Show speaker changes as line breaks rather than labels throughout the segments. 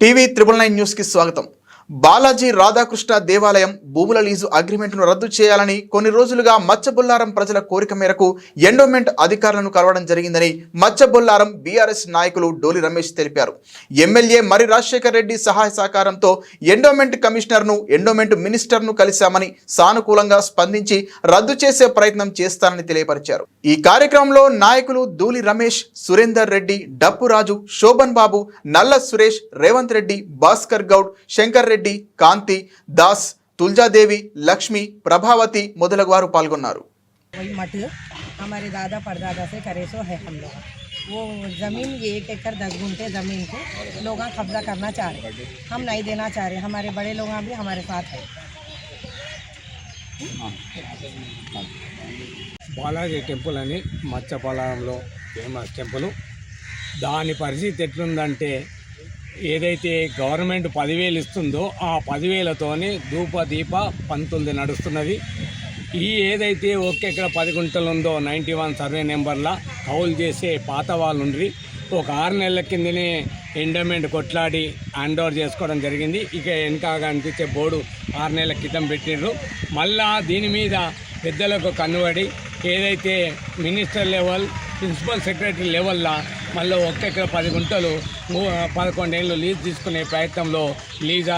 TV triple nine news కి స్వాగతం బాలాజీ రాధాకృష్ణ దేవాలయం భూముల లీజు అగ్రిమెంట్ను రద్దు చేయాలని కొన్ని రోజులుగా మచ్చబొల్లారం ప్రజల కోరిక మేరకు ఎండోమెంట్ అధికారులను కలవడం జరిగిందని మచ్చబొల్లారం బీఆర్ఎస్ నాయకులు డోలి రమేష్ తెలిపారు. ఎమ్మెల్యే మరి రాజశేఖర్ రెడ్డి సహాయ సహకారంతో ఎండోమెంట్ కమిషనర్ను ఎండోమెంట్ మినిస్టర్ను కలిశామని సానుకూలంగా స్పందించి రద్దు చేసే ప్రయత్నం చేస్తానని తెలియపరిచారు. ఈ కార్యక్రమంలో నాయకులు దూలి రమేష్ సురేందర్ రెడ్డి డప్పు రాజు శోభన్ బాబు నల్ల సురేష్ రేవంత్ రెడ్డి భాస్కర్ గౌడ్ శంకర్ రెడ్డి కాంతి దాస్ తుల్జాదేవి లక్ష్మి ప్రభావతి మొదలగు వారు పాల్గొన్నారు
वही मठ हमारे दादा परदादा से करे सो है हम लोग वो ज़मीन ये एक एकड़ दस गुंठे ज़मीन को लोग कब्जा करना चाह रहे हम नहीं देना चाह रहे हमारे बड़े लोग भी हमारे साथ है
బాలాజీ టెంపుల్ అని మత్స్యపాలెంలో ఫేమస్ టెంపుల్ దాని పరిస్థితి ఎట్లుందంటే ఏదైతే గవర్నమెంట్ పదివేలు ఇస్తుందో ఆ పదివేలతోని ధూప దీప పంతులది నడుస్తున్నది. ఈ ఏదైతే ఒక్కెక్కడ పది గుంటలు ఉందో నైంటీ వన్ సర్వే నెంబర్లా కౌలు చేసే పాత వాళ్ళు ఉండ్రి ఒక ఆరు నెలల కిందనే ఎండోమెంట్ కొట్లాడి హ్యాండ్ ఓవర్ చేసుకోవడం జరిగింది. ఇక వెనకాగా అనిపించే బోర్డు ఆరు నెలల క్రితం పెట్టిండ్రు. మళ్ళా దీని మీద పెద్దలకు కన్నుబడి ఏదైతే మినిస్టర్ లెవెల్ ప్రిన్సిపల్ సెక్రటరీ లెవెల్లో మళ్ళీ ఒక్కొక్క పది గుంటలు మూ- పదకొండేళ్ళు లీజ్ తీసుకునే ప్రయత్నంలో లీజ్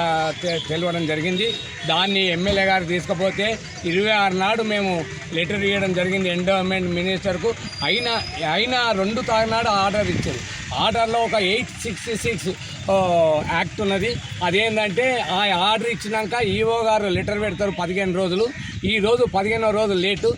తెలవడం జరిగింది. దాన్ని ఎమ్మెల్యే గారు తీసుకపోతే ఇరవై ఆరు నాడు మేము లెటర్ ఇవ్వడం జరిగింది ఎండోమెంట్ మినిస్టర్కు. అయినా అయినా రెండు తాగినాడు ఆర్డర్ ఇచ్చింది ఆర్డర్లో ఒక ఎయిట్ సిక్స్టీ సిక్స్ యాక్ట్ ఉన్నది. అదేంటంటే ఆ ఆర్డర్ ఇచ్చినాక ఈఓ గారు లెటర్ పెడతారు పదిహేను రోజులు. ఈ రోజు పదిహేనో రోజు లేటు.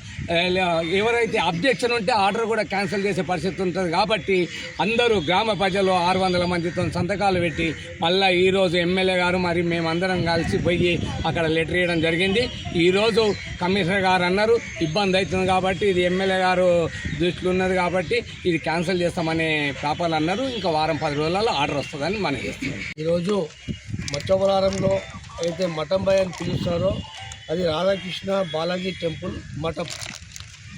ఎవరైతే అబ్జెక్షన్ ఉంటే ఆర్డర్ కూడా క్యాన్సిల్ చేసే పరిస్థితి ఉంటుంది. కాబట్టి అందరూ గ్రామ ప్రజలు ఆరు వందల మందితో సంతకాలు పెట్టి మళ్ళీ ఈరోజు ఎమ్మెల్యే గారు మరి మేమందరం కలిసి పోయి అక్కడ లెటర్ ఇవ్వడం జరిగింది. ఈరోజు కమిషనర్ గారు అన్నారు ఇబ్బంది అవుతుంది కాబట్టి ఇది ఎమ్మెల్యే గారు దృష్టిలో ఉన్నది కాబట్టి ఇది క్యాన్సిల్ చేస్తామనే పేపర్లు అన్నారు. ఇంకా వారం పది రోజులలో ఆర్డర్ వస్తుందని మన చేస్తున్నాం
ఈరోజు మచ్చవరారంలో అయితే మఠం భయ అని పిలుస్తారో అది రాధాకృష్ణ బాలాజీ టెంపుల్ మఠం.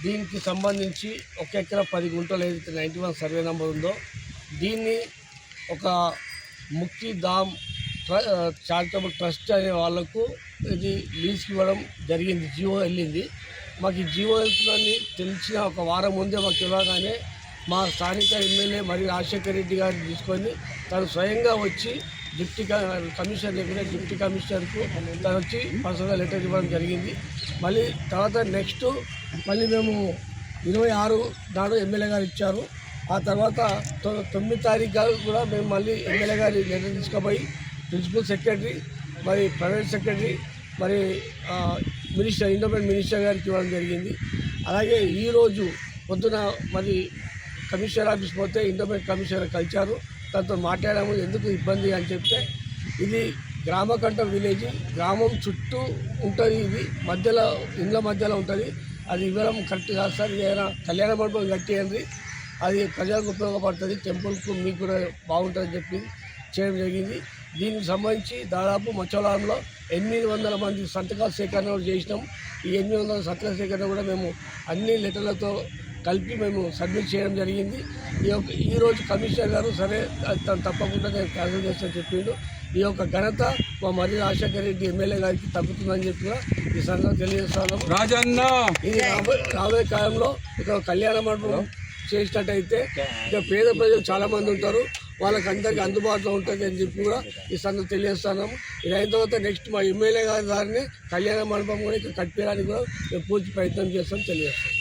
దీనికి సంబంధించి ఒక ఎకరా పది గుంటలు ఏదైతే నైంటీ వన్ సర్వే నెంబర్ ఉందో దీన్ని ఒక ముక్తి ధామ్ చారిటబుల్ ట్రస్ట్ అనే వాళ్ళకు ఇది లీజ్కి ఇవ్వడం జరిగింది జియో వెళ్ళింది. మాకు ఈ జియో వెళ్తుందని తెలిసిన ఒక వారం ముందే మాకు ఇవ్వగానే మా స్థానిక ఎమ్మెల్యే మరి రాజశేఖర రెడ్డి గారిని తీసుకొని తను స్వయంగా వచ్చి డిప్టీ కమిషనర్ దగ్గర డిప్టీ కమిషనర్కు తను వచ్చి పర్సనల్గా లెటర్ ఇవ్వడం జరిగింది. మళ్ళీ తర్వాత నెక్స్ట్ మళ్ళీ మేము ఇరవై ఆరు నాడు ఎమ్మెల్యే గారు ఇచ్చారు. ఆ తర్వాత తొమ్మిది తారీఖు గారు కూడా మేము మళ్ళీ ఎమ్మెల్యే గారి లెటర్ తీసుకుపోయి ప్రిన్సిపల్ సెక్రటరీ మరి ప్రైవేట్ సెక్రటరీ మరి మినిస్టర్ ఇండోమెంట్ మినిస్టర్ గారికి ఇవ్వడం జరిగింది. అలాగే ఈరోజు పొద్దున మరి కమిషనర్ ఆఫీస్ పోతే ఇండోమెంట్ కమిషనర్ కలిచారు దాంతో మాట్లాడాము ఎందుకు ఇబ్బంది అని చెప్తే ఇది గ్రామకంఠ విలేజ్ గ్రామం చుట్టూ ఉంటుంది ఇది మధ్యలో ఇండ్ల మధ్యలో ఉంటుంది. అది ఇవ్వడం కరెక్ట్ కాదు సార్ ఏదైనా కళ్యాణ మండపం కట్టేయండి అది ప్రజలకు ఉపయోగపడుతుంది టెంపుల్కు మీకు కూడా బాగుంటుందని చెప్పి చేయడం జరిగింది. దీనికి సంబంధించి దాదాపు మచ్చవరంలో ఎనిమిది వందల మంది సంతకాల సేకరణ కూడా చేసినాం. ఈ ఎనిమిది వందల సంతకాల సేకరణ కూడా మేము అన్ని లెటర్లతో కలిపి మేము సబ్మిట్ చేయడం జరిగింది. ఈ యొక్క ఈరోజు కమిషనర్ గారు సరే తను తప్పకుండా నేను క్యాన్సిల్ చేస్తాను చెప్పిండు. ఈ యొక్క ఘనత మా మరి రాజశేఖర రెడ్డి ఎమ్మెల్యే గారికి తగ్గుతుందని చెప్పి కూడా ఈ సందర్భంగా తెలియజేస్తాను
రాజన్న!
ఇది రాబోయే కాలంలో ఇక కళ్యాణ మండపం చేసినట్టయితే ఇక పేద ప్రజలు చాలా మంది ఉంటారు. వాళ్ళకి అందరికీ అందుబాటులో ఉంటుంది అని చెప్పి కూడా ఈ సంగతి తెలియజేస్తున్నాము ఇది అయిన తర్వాత నెక్స్ట్ మా ఎమ్మెల్యే గారి దారిని కళ్యాణ మండపం కూడా ఇక్కడ కట్టించడానికి కూడా మేము పూర్తి ప్రయత్నం చేస్తాం తెలియజేస్తాం.